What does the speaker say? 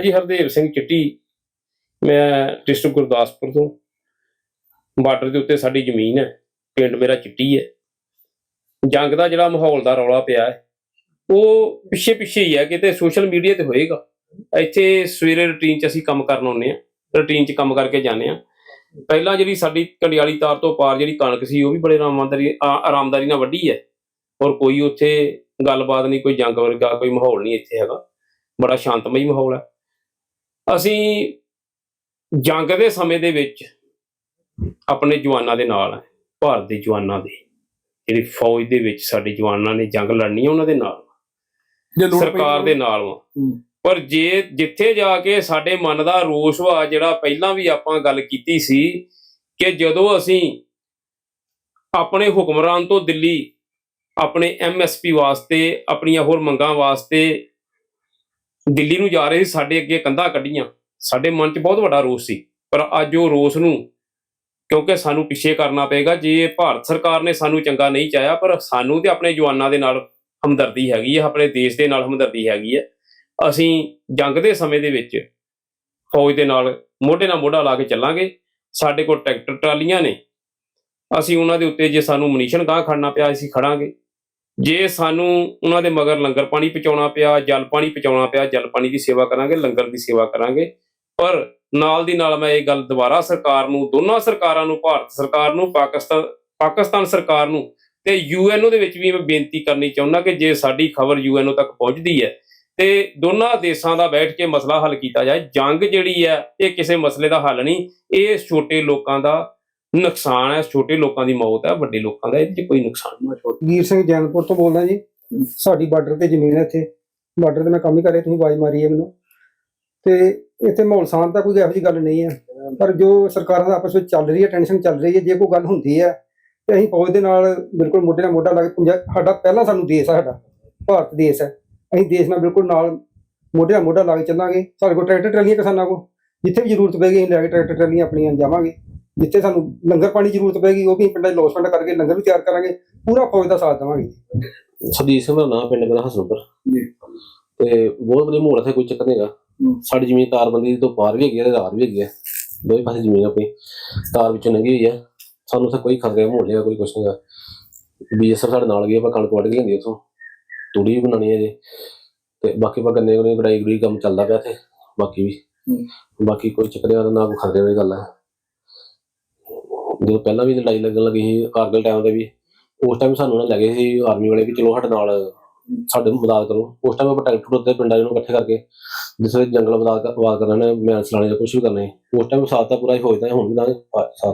ਜੀ, ਹਰਦੇਵ ਸਿੰਘ ਚਿੱਟੀ। ਮੈਂ ਡਿਸਟ੍ਰਿਕਟ ਗੁਰਦਾਸਪੁਰ ਤੋਂ। ਬਾਰਡਰ ਦੇ ਉੱਤੇ ਸਾਡੀ ਜ਼ਮੀਨ ਹੈ। ਪਿੰਡ ਮੇਰਾ ਚਿੱਟੀ ਹੈ। ਜੰਗ ਦਾ ਜਿਹੜਾ ਮਾਹੌਲ ਦਾ ਰੌਲਾ ਪਿਆ ਹੈ, ਉਹ ਪਿੱਛੇ ਪਿੱਛੇ ਹੀ ਹੈ। ਕਿਤੇ ਸੋਸ਼ਲ ਮੀਡੀਆ ਤੇ ਹੋਏਗਾ। ਇੱਥੇ ਸਵੇਰੇ ਰੁਟੀਨ 'ਚ ਅਸੀਂ ਕੰਮ ਕਰਨ ਆਉਂਦੇ ਆ ਰੁਟੀਨ 'ਚ ਕੰਮ ਕਰਕੇ ਜਾਂਦੇ ਆ ਪਹਿਲਾਂ ਜਿਹੜੀ ਸਾਡੀ ਕੰਡਿਆਲੀ ਤਾਰ ਤੋਂ ਪਾਰ ਜਿਹੜੀ ਕਣਕ ਸੀ, ਉਹ ਵੀ ਬੜੇ ਆਰਾਮਦਾਰੀ ਆਰਾਮਦਾਰੀ ਨਾਲ ਵੱਢੀ ਹੈ। ਔਰ ਕੋਈ ਉੱਥੇ ਗੱਲਬਾਤ ਨਹੀਂ, ਕੋਈ ਜੰਗ ਵਰਗਾ ਕੋਈ ਮਾਹੌਲ ਨਹੀਂ ਇੱਥੇ ਹੈਗਾ। ਬੜਾ ਸ਼ਾਂਤਮਈ ਮਾਹੌਲ ਹੈ। ਅਸੀਂ ਜੰਗ ਦੇ ਸਮੇਂ ਦੇ ਵਿੱਚ ਆਪਣੇ ਜਵਾਨਾਂ ਦੇ ਨਾਲ ਭਾਰਤ ਦੇ ਜਵਾਨਾਂ ਦੇ। ਜਿਹੜੀ ਫੌਜ ਦੇ ਵਿੱਚ ਸਾਡੇ ਜਵਾਨਾਂ ਨੇ ਜੰਗ ਲੜਨੀ ਹੈ ਉਹਨਾਂ ਦੇ ਨਾਲ। ਸਰਕਾਰ ਦੇ ਨਾਲ। ਪਰ ਜੇ ਜਿੱਥੇ ਜਾ ਕੇ ਸਾਡੇ ਮਨ ਦਾ ਰੋਸ ਵਾ ਜਿਹੜਾ ਪਹਿਲਾਂ ਵੀ ਆਪਾਂ ਗੱਲ ਕੀਤੀ ਸੀ ਕਿ ਜਦੋਂ ਅਸੀਂ ਆਪਣੇ ਹੁਕਮਰਾਨ ਤੋਂ ਦਿੱਲੀ ਆਪਣੇ ਐਮਐਸਪੀ ਵਾਸਤੇ ਆਪਣੀਆਂ ਹੋਰ ਮੰਗਾਂ ਵਾਸਤੇ ਦਿੱਲੀ ਨੂੰ ਜਾ ਰਹੇ ਸੀ, ਸਾਡੇ ਅੱਗੇ ਕੰਧਾਂ ਕੱਢੀਆਂ। ਸਾਡੇ ਮਨ 'ਚ ਬਹੁਤ ਵੱਡਾ ਰੋਸ ਸੀ। ਪਰ ਅੱਜ ਉਹ ਰੋਸ ਨੂੰ, ਕਿਉਂਕਿ ਸਾਨੂੰ ਪਿੱਛੇ ਕਰਨਾ ਪਏਗਾ, ਜੇ ਭਾਰਤ ਸਰਕਾਰ ਨੇ ਸਾਨੂੰ ਚੰਗਾ ਨਹੀਂ ਚਾਹਿਆ, ਪਰ ਸਾਨੂੰ ਤੇ ਆਪਣੇ ਜਵਾਨਾਂ ਦੇ ਨਾਲ ਹਮਦਰਦੀ ਹੈਗੀ ਹੈ, ਆਪਣੇ ਦੇਸ਼ ਦੇ ਨਾਲ ਹਮਦਰਦੀ ਹੈਗੀ ਹੈ। ਅਸੀਂ ਜੰਗ ਦੇ ਸਮੇਂ ਦੇ ਵਿੱਚ ਫੌਜ ਦੇ ਨਾਲ ਮੋਢੇ ਨਾਲ ਮੋਢਾ ਲਾ ਕੇ ਚੱਲਾਂਗੇ। ਸਾਡੇ ਕੋਲ ਟਰੈਕਟਰ ਟਰਾਲੀਆਂ ਨੇ। ਅਸੀਂ ਉਹਨਾਂ ਦੇ ਉੱਤੇ ਜੇ ਸਾਨੂੰ ਮਨੀਸ਼ਨ ਗਾਹ ਖੜਨਾ ਪਿਆ, ਅਸੀਂ ਖੜਾਂਗੇ। ਜੇ ਸਾਨੂੰ ਉਹਨਾਂ ਦੇ ਮਗਰ ਲੰਗਰ ਪਾਣੀ ਪਹੁੰਚਾਉਣਾ ਪਿਆ, ਜਲ ਪਾਣੀ ਪਹੁੰਚਾਉਣਾ ਪਿਆ, ਜਲ ਪਾਣੀ ਦੀ ਸੇਵਾ ਕਰਾਂਗੇ, ਲੰਗਰ ਦੀ ਸੇਵਾ ਕਰਾਂਗੇ, ਪਰ ਨਾਲ ਦੀ ਨਾਲ ਮੈਂ ਇਹ ਗੱਲ ਦੁਬਾਰਾ ਸਰਕਾਰ ਨੂੰ, ਦੋਨਾਂ ਸਰਕਾਰਾਂ ਨੂੰ, ਭਾਰਤ ਸਰਕਾਰ ਨੂੰ, ਪਾਕਿਸਤਾਨ ਪਾਕਿਸਤਾਨ ਸਰਕਾਰ ਨੂੰ ਤੇ ਯੂਐਨਓ ਦੇ ਵਿੱਚ ਵੀ ਮੈਂ ਬੇਨਤੀ ਕਰਨੀ ਚਾਹੁੰਦਾ ਕਿ ਜੇ ਸਾਡੀ ਖਬਰ ਯੂਐਨਓ ਤੱਕ ਪਹੁੰਚਦੀ ਹੈ ਤੇ ਦੋਨਾਂ ਦੇਸ਼ਾਂ ਦਾ ਬੈਠ ਕੇ ਮਸਲਾ ਹੱਲ ਕੀਤਾ ਜਾਏ। ਜੰਗ ਜਿਹੜੀ ਹੈ, ਇਹ ਕਿਸੇ ਮਸਲੇ ਦਾ ਹੱਲ ਨਹੀਂ, ਇਹ ਛੋਟੇ ਲੋਕਾਂ ਦਾ ਨੁਕਸਾਨ ਹੈ, ਛੋਟੇ ਲੋਕਾਂ ਦੀ ਮੌਤ ਹੈ, ਵੱਡੇ ਲੋਕਾਂ ਦਾ ਇਹਦੇ 'ਚ ਕੋਈ ਨੁਕਸਾਨ ਨਹੀਂ। ਵੀਰ ਸਿੰਘ ਜੈਨਪੁਰ ਤੋਂ ਬੋਲਦਾ ਜੀ। ਸਾਡੀ ਬਾਰਡਰ ਤੇ ਜ਼ਮੀਨ ਹੈ ਇੱਥੇ। ਬਾਰਡਰ ਤੇ ਮੈਂ ਕੰਮ ਹੀ ਕਰ ਰਿਹਾ, ਤੁਸੀਂ ਆਵਾਜ਼ ਮਾਰੀ ਹੈ ਮੈਨੂੰ। ਤੇ ਇੱਥੇ ਮਾਹੌਲ ਸ਼ਾਂਤ ਦਾ ਕੋਈ ਇਹੋ ਜਿਹੀ ਗੱਲ ਨਹੀਂ ਹੈ। ਪਰ ਜੋ ਸਰਕਾਰਾਂ ਦਾ ਆਪਸ ਵਿੱਚ ਚੱਲ ਰਹੀ ਹੈ ਟੈਨਸ਼ਨ ਚੱਲ ਰਹੀ ਹੈ, ਜੇ ਕੋਈ ਗੱਲ ਹੁੰਦੀ ਹੈ, ਤੇ ਅਸੀਂ ਫੌਜ ਦੇ ਨਾਲ ਬਿਲਕੁਲ ਮੋਢੇ ਨਾਲ ਮੋਢਾ ਲਾ ਕੇ ਪੰਜਾ- ਸਾਡਾ ਪਹਿਲਾਂ ਸਾਨੂੰ ਦੇਸ਼ ਹੈ ਸਾਡਾ। ਭਾਰਤ ਦੇਸ਼ ਹੈ। ਅਸੀਂ ਦੇਸ਼ ਨਾਲ ਬਿਲਕੁਲ ਨਾਲ ਮੋਢੇ ਨਾਲ ਮੋਢਾ ਲਾ ਕੇ ਚੱਲਾਂਗੇ। ਸਾਡੇ ਕੋਲ ਟਰੈਕਟਰ ਟਰਾਲੀਆਂ ਕਿਸਾਨਾਂ ਕੋਲ। ਜਿੱਥੇ ਵੀ ਜ਼ਰੂਰਤ ਪਏਗੀ, ਅਸੀਂ ਲੈ ਕੇ ਟਰੈਕਟਰ ਟਰਾਲੀਆਂ ਆਪਣੀਆਂ ਜਾਵਾਂਗੇ। ਜਿੱਥੇ ਸਾਨੂੰ ਲੰਗਰ ਪਾਣੀ ਦੀ ਜ਼ਰੂਰਤ ਪਏਗੀ ਉਹ ਵੀ ਪਿੰਡਾਂ 'ਚ ਲੋਸਮੈਂਟ ਕਰਕੇ ਲੰਗਰ ਵੀ ਤਿਆਰ ਕਰਾਂਗੇ ਪੂਰਾ ਫੌਜ ਦਾ ਸਾਥ ਦੇਵਾਂਗੇ। ਸਰਜੀਤ ਸਿੰਘ ਦਾ ਨਾਮ ਪਿੰਡ ਮੇਰਾ ਹਸਨਪੁਰ। ਜੀ। ਤੇ ਬਹੁਤ ਵਧੀਆ ਮਾਹੌਲ ਹੈ ਕੋਈ ਚੱਕਰ ਨਹੀਂਗਾ। ਸਾਡੀ ਜ਼ਮੀਨ ਤਾਰਬੰਦੀ ਤੋਂ ਪਾਰ ਵੀ ਹੈਗੀ ਹੈ ਤੇ ਵੀ ਹੈਗੀ ਹੈ ਦੋਵੇਂ ਪਾਸੇ ਜ਼ਮੀਨ ਆਪਣੀ। ਤਾਰ ਵਿੱਚੋਂ ਲੰਘੀ ਹੋਈ ਹੈ ਸਾਨੂੰ ਉੱਥੇ ਕੋਈ ਖਤਰੇ ਮਾਹੌਲ ਨਹੀਂਗਾ ਕੋਈ ਕੁਛ ਨਹੀਂਗਾ ਬੀਐਸਐਫ ਸਾਡੇ ਨਾਲ ਗਈ ਆਪਾਂ ਕਣਕ ਵੱਢ ਕੇ ਲੈਂਦੀ ਉੱਥੋਂ। ਤੂੜੀ ਵੀ ਬਣਾਉਣੀ ਹੈ ਜੀ ਤੇ ਬਾਕੀ ਆਪਾਂ ਗੰਨੇ ਗੁੰਨੇ ਗੜਾਈ ਗੜੀ ਕੰਮ ਚੱਲਦਾ ਪਿਆ ਤੇ ਬਾਕੀ ਵੀ। ਬਾਕੀ ਕੋਈ ਚੱਕਰ ਨਹੀਂ ਨਾ ਕੋਈ ਖਤਰੇ ਵਾਲੀ ਗੱਲ ਹੈ ਜਦੋਂ ਪਹਿਲਾਂ ਵੀ ਲੜਾਈ ਲੱਗਣ ਲੱਗੀ ਸੀ ਕਾਰਗਲ ਟਾਈਮ ਤੇ ਵੀ, ਉਸ ਟਾਈਮ ਸਾਨੂੰ ਨਾ ਲੱਗੇ ਸੀ ਆਰਮੀ ਵਾਲੇ ਵੀ ਚਲੋ ਸਾਡੇ ਨਾਲ, ਸਾਡੇ ਮਦਦ ਕਰੋ। ਉਸ ਟਾਈਮ ਆਪਾਂ ਟਰੈਕਟਰ ਉੱਤੇ ਪਿੰਡਾਂ ਨੂੰ ਇਕੱਠੇ ਕਰਕੇ ਜਿਸ ਵੇਲੇ ਜੰਗਲ ਮਦਦ ਆਵਾਜ਼ ਕਰਨਾ ਨੇ ਮੈਂ ਚਲਾਣੇ ਜਾਂ ਕੁਝ ਵੀ ਕਰਨਾ ਉਸ ਟਾਈਮ ਸਾਥ ਤਾਂ ਪੂਰਾ ਹੀ ਹੋਇਆ ਹੁਣ ਵੀ ਨਾ ਸਾਥ